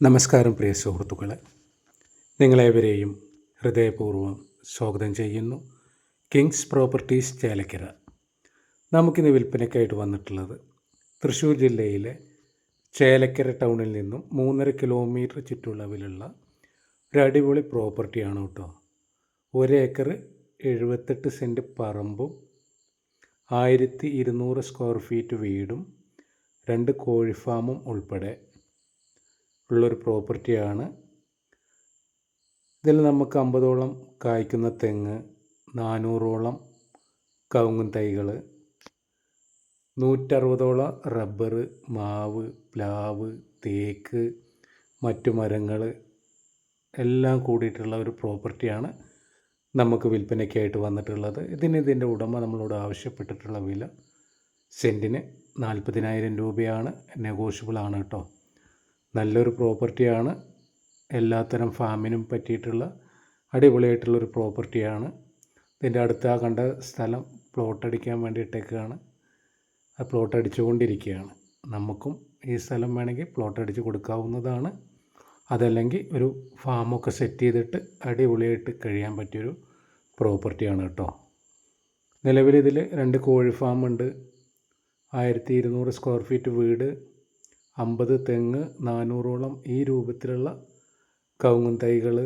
നമസ്കാരം പ്രിയ സുഹൃത്തുക്കളെ. നിങ്ങളേവരെയും ഹൃദയപൂർവം സ്വാഗതം ചെയ്യുന്നു. Kings properties Chelakkara. നമുക്കിന്ന് വിൽപ്പനയ്ക്കായിട്ട് വന്നിട്ടുള്ളത് തൃശ്ശൂർ ജില്ലയിലെ ചേലക്കര ടൗണിൽ നിന്നും മൂന്നര കിലോമീറ്റർ ചുറ്റളവിലുള്ള ഒരു അടിപൊളി പ്രോപ്പർട്ടിയാണ് കേട്ടോ. ഒരേക്കർ എഴുപത്തെട്ട് സെന്റ് പറമ്പും ആയിരത്തി ഇരുന്നൂറ് സ്ക്വയർ ഫീറ്റ് വീടും രണ്ട് കോഴി ഫാമും ഉൾപ്പെടെ ഉള്ളൊരു പ്രോപ്പർട്ടിയാണ്. ഇതിൽ നമുക്ക് അമ്പതോളം കായ്ക്കുന്ന തെങ്ങ് നാനൂറോളം കവുങ്ങും തൈകൾ നൂറ്ററുപതോളം റബ്ബർ മാവ് പ്ലാവ് തേക്ക് മറ്റു മരങ്ങൾ എല്ലാം കൂടിയിട്ടുള്ള ഒരു പ്രോപ്പർട്ടിയാണ് നമുക്ക് വിൽപ്പനയ്ക്കായിട്ട് വന്നിട്ടുള്ളത്. ഇതിന് ഇതിന്റെ ഉടമ നമ്മളോട് ആവശ്യപ്പെട്ടിട്ടുള്ള വില സെന്റിന് നാൽപ്പതിനായിരം രൂപയാണ്. നെഗോഷ്യബിൾ ആണ് കേട്ടോ. നല്ലൊരു പ്രോപ്പർട്ടിയാണ്. എല്ലാത്തരം ഫാമിനും പറ്റിയിട്ടുള്ള അടിപൊളിയായിട്ടുള്ളൊരു പ്രോപ്പർട്ടിയാണ്. ഇതിന്റെ അടുത്ത് കണ്ട സ്ഥലം പ്ലോട്ട് അടിക്കാൻ വേണ്ടിയിട്ടേക്കാണ്. ആ പ്ലോട്ട് അടിച്ചുകൊണ്ടിരിക്കുകയാണ്. നമുക്കും ഈ സ്ഥലം വേണമെങ്കിൽ പ്ലോട്ട് അടിച്ച് കൊടുക്കാവുന്നതാണ്. അതല്ലെങ്കിൽ ഒരു ഫാമൊക്കെ സെറ്റ് ചെയ്തിട്ട് അടിപൊളിയായിട്ട് കഴിയാൻ പറ്റിയൊരു പ്രോപ്പർട്ടിയാണ് കേട്ടോ. നിലവിൽ ഇതിൽ രണ്ട് കോഴി ഫാമുണ്ട്. ആയിരത്തി ഇരുന്നൂറ് സ്ക്വയർ ഫീറ്റ് വീട്. അമ്പത് തെങ്ങ് നാനൂറോളം ഈ രൂപത്തിലുള്ള കവുങ്ങും തൈകൾ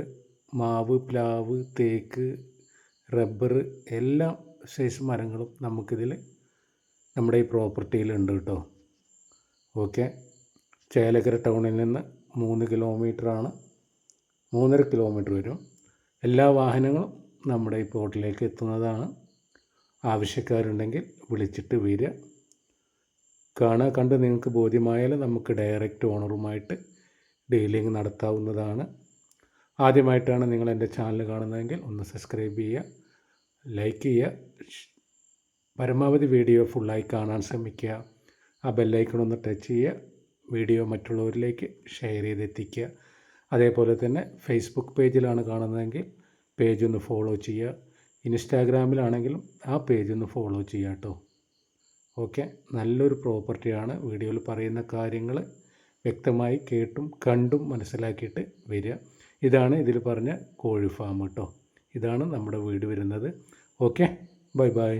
മാവ് പ്ലാവ് തേക്ക് റബ്ബർ എല്ലാ സൈസ് മരങ്ങളും നമുക്കിതിൽ നമ്മുടെ ഈ പ്രോപ്പർട്ടിയിലുണ്ട് കേട്ടോ. ഓക്കെ ചേലക്കര ടൗണിൽ നിന്ന് മൂന്ന് കിലോമീറ്ററാണ് മൂന്നര കിലോമീറ്റർ വരും. എല്ലാ വാഹനങ്ങളും നമ്മുടെ ഈ പ്ലോട്ടിലേക്ക് എത്തുന്നതാണ്. ആവശ്യക്കാരുണ്ടെങ്കിൽ വിളിച്ചിട്ട് വരിക. കാണുക കണ്ട് നിങ്ങൾക്ക് ബോധ്യമായാൽ നമുക്ക് ഡയറക്റ്റ് ഓണറുമായിട്ട് ഡീലിംഗ് നടത്താവുന്നതാണ്. ആദ്യമായിട്ടാണ് നിങ്ങൾ എന്റെ ചാനൽ കാണുന്നതെങ്കിൽ ഒന്ന് സബ്സ്ക്രൈബ് ചെയ്യുക ലൈക്ക് ചെയ്യുക. പരമാവധി വീഡിയോ ഫുള്ളായി കാണാൻ ശ്രമിക്കുക. ആ ബെല്ലൈക്കൺ ഒന്ന് ടച്ച് ചെയ്യുക വീഡിയോ മറ്റുള്ളവരിലേക്ക് ഷെയർ ചെയ്തെത്തിക്കുക. അതേപോലെ തന്നെ ഫേസ്ബുക്ക് പേജിലാണ് കാണുന്നതെങ്കിൽ പേജ് ഒന്ന് ഫോളോ ചെയ്യുക. ഇൻസ്റ്റാഗ്രാമിലാണെങ്കിലും ആ പേജ് ഒന്ന് ഫോളോ ചെയ്യുക കേട്ടോ ഓക്കെ. നല്ലൊരു പ്രോപ്പർട്ടിയാണ് വീഡിയോയിൽ പറയുന്ന കാര്യങ്ങൾ വ്യക്തമായി കേട്ടും കണ്ടും മനസ്സിലാക്കിയിട്ട് വരിക. ഇതാണ് ഇതിൽ പറഞ്ഞ കോഴി ഫാം കേട്ടോ. ഇതാണ് നമ്മുടെ വീട് വരുന്നത്. ഓക്കെ. Bye bye.